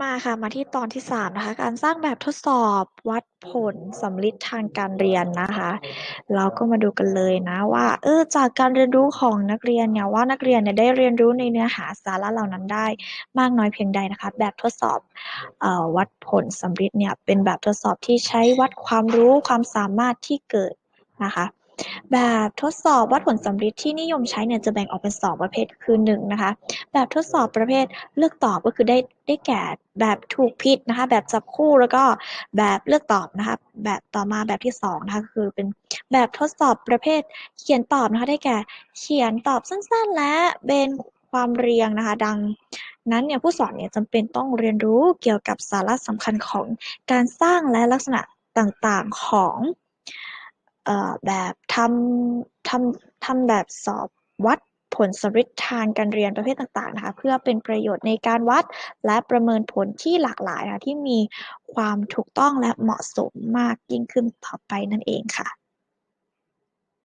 มาค่ะมาที่ตอนที่3นะคะ การสร้างแบบทดสอบวัดผลสำลิดทางการเรียนนะคะ เราก็มาดูกันเลยนะว่า เออจากการเรียนรู้ของนักเรียนเนี่ยว่านักเรียนเนี่ยได้เรียนรู้ในเนื้อหาสาระเหล่านั้นได้มากน้อยเพียงใดนะคะ แบบทดสอบออวัดผลสำลิดเนี่ยเป็นแบบทดสอบที่ใช้วัดความรู้ความสามารถที่เกิดนะคะ แบบทดสอบวัดผลสำลิดที่นิยมใช้เนี่ยจะแบ่งออกเป็น 2 ประเภทคือ1นะคะแบบทดสอบประเภทเลือกตอบก็คือได้ได้แก่แบบถูกผิดนะคะแบบจับคู่แล้วก็แบบเลือกตอบนะคะแบบต่อมาแบบที่2นะคะคือเป็นแบบทดสอบประเภทเขียนตอบนะคะได้แก่เขียนตอบสั้นๆ และเป็นความเรียงนะคะดังนั้นเนี่ยผู้สอนเนี่ยจำเป็นต้องเรียนรู้เกี่ยวกับสาระสำคัญของการสร้างและลักษณะต่างๆของ เอ่อ แบบทำทำทำแบบสอบวัดผลสำลิดทางการเรียนประเภทต่างๆนะคะเพื่อเป็นประโยชน์ในการวัดและประเมินผลที่หลากหลายนะที่มีความถูกต้องและเหมาะสมมากยิ่งขึ้นต่อไปนั่นเองค่ะ